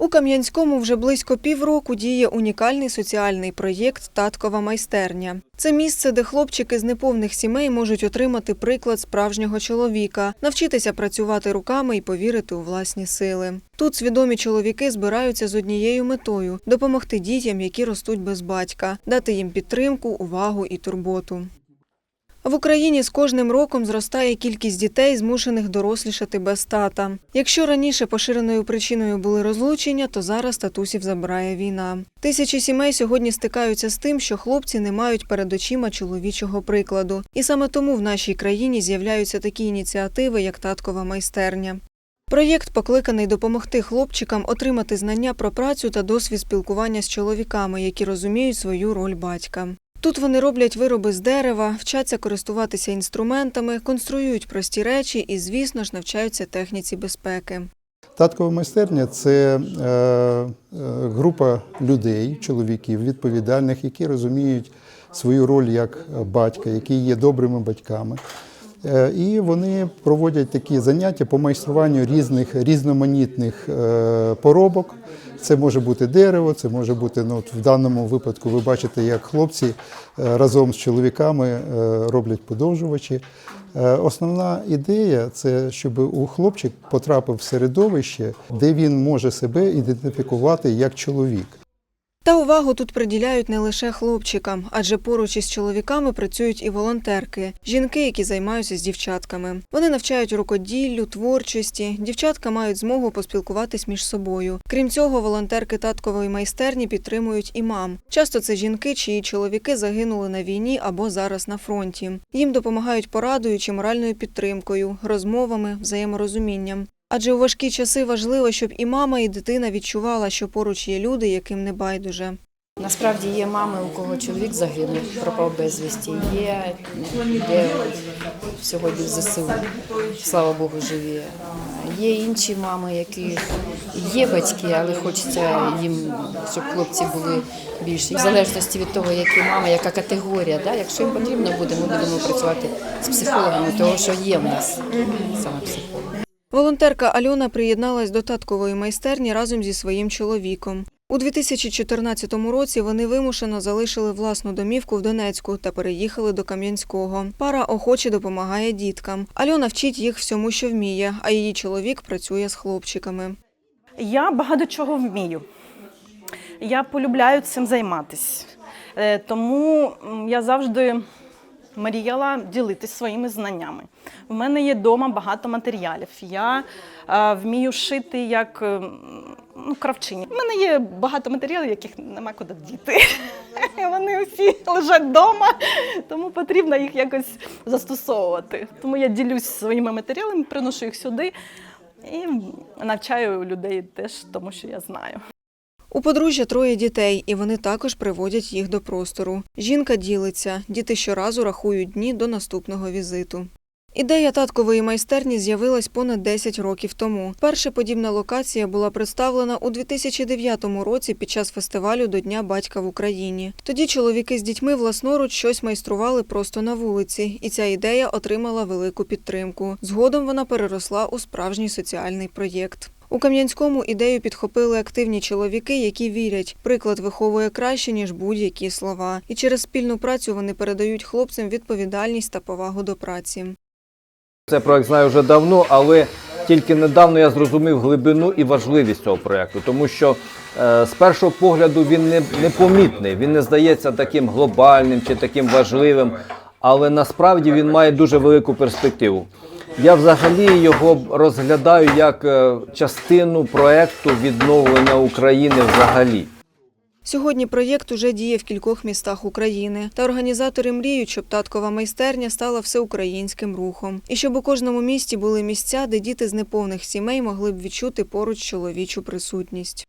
У Кам'янському вже близько півроку діє унікальний соціальний проєкт Таткова майстерня. Це місце, де хлопчики з неповних сімей можуть отримати приклад справжнього чоловіка, навчитися працювати руками і повірити у власні сили. Тут свідомі чоловіки збираються з однією метою допомогти дітям, які ростуть без батька, дати їм підтримку, увагу і турботу. В Україні з кожним роком зростає кількість дітей, змушених дорослішати без тата. Якщо раніше поширеною причиною були розлучення, то зараз татусів забирає війна. Тисячі сімей сьогодні стикаються з тим, що хлопці не мають перед очима чоловічого прикладу. І саме тому в нашій країні з'являються такі ініціативи, як таткова майстерня. Проєкт покликаний допомогти хлопчикам отримати знання про працю та досвід спілкування з чоловіками, які розуміють свою роль батька. Тут вони роблять вироби з дерева, вчаться користуватися інструментами, конструюють прості речі і, звісно ж, навчаються техніці безпеки. Таткова майстерня це е, е, група людей, чоловіків, відповідальних, які розуміють свою роль як батька, які є добрими батьками. Е, І вони проводять такі заняття по майструванню різних різноманітних поробок. Це може бути дерево, це може бути ну, в даному випадку. Ви бачите, як хлопці е, разом з чоловіками е, роблять подовжувачі. Е, Основна ідея це щоб у хлопчик потрапив в середовище, де він може себе ідентифікувати як чоловік. Та увагу тут приділяють не лише хлопчикам, адже поруч із чоловіками працюють і волонтерки, жінки, які займаються з дівчатками. Вони навчають рукоділлю, творчості. Дівчатка мають змогу поспілкуватись між собою. Крім цього, волонтерки таткової майстерні підтримують і мам. Часто це жінки, чиї чоловіки загинули на війні або зараз на фронті. Їм допомагають порадою чи моральною підтримкою, розмовами, взаєморозумінням. Адже у важкі часи важливо, щоб і мама, і дитина відчувала, що поруч є люди, яким не байдуже. Насправді є мами, у кого чоловік загинув, пропав безвісті. Є, є сьогодні в ЗСУ, слава Богу, живі. Є інші мами, які є батьки, але хочеться їм, щоб хлопці були більше. В залежності від того, які мами, яка категорія. Да? Якщо їм потрібно буде, ми будемо працювати з психологами, того що є в нас саме психологи. Волонтерка Альона приєдналась до таткової майстерні разом зі своїм чоловіком. У 2014 році вони вимушено залишили власну домівку в Донецьку та переїхали до Кам'янського. Пара охоче допомагає діткам. Альона вчить їх всьому, що вміє, а її чоловік працює з хлопчиками. Я багато чого вмію. Я полюбляю цим займатися. Е, Тому я завжди мріяла ділитися своїми знаннями. У мене є вдома багато матеріалів. Я е, вмію шити як е, ну, кравчині. У мене є багато матеріалів, яких нема куди діти. Вони всі лежать вдома, тому потрібно їх якось застосовувати. Тому я ділюсь своїми матеріалами, приношу їх сюди і навчаю людей теж тому, що я знаю. У подружжя троє дітей, і вони також приводять їх до простору. Жінка ділиться, діти щоразу рахують дні до наступного візиту. Ідея таткової майстерні з'явилась понад 10 років тому. Перша подібна локація була представлена у 2009 році під час фестивалю до Дня батька в Україні. Тоді чоловіки з дітьми власноруч щось майстрували просто на вулиці, і ця ідея отримала велику підтримку. Згодом вона переросла у справжній соціальний проєкт. У Кам'янському ідею підхопили активні чоловіки, які вірять, приклад виховує краще ніж будь-які слова, і через спільну працю вони передають хлопцям відповідальність та повагу до праці. Цей проект знаю вже давно, але тільки недавно я зрозумів глибину і важливість цього проекту, тому що е, з першого погляду він не, непомітний, він не здається таким глобальним чи таким важливим, але насправді він має дуже велику перспективу. Я взагалі його розглядаю як е, частину проекту відновлення України взагалі. Сьогодні проєкт уже діє в кількох містах України, та організатори мріють, щоб таткова майстерня стала всеукраїнським рухом, і щоб у кожному місті були місця, де діти з неповних сімей могли б відчути поруч чоловічу присутність.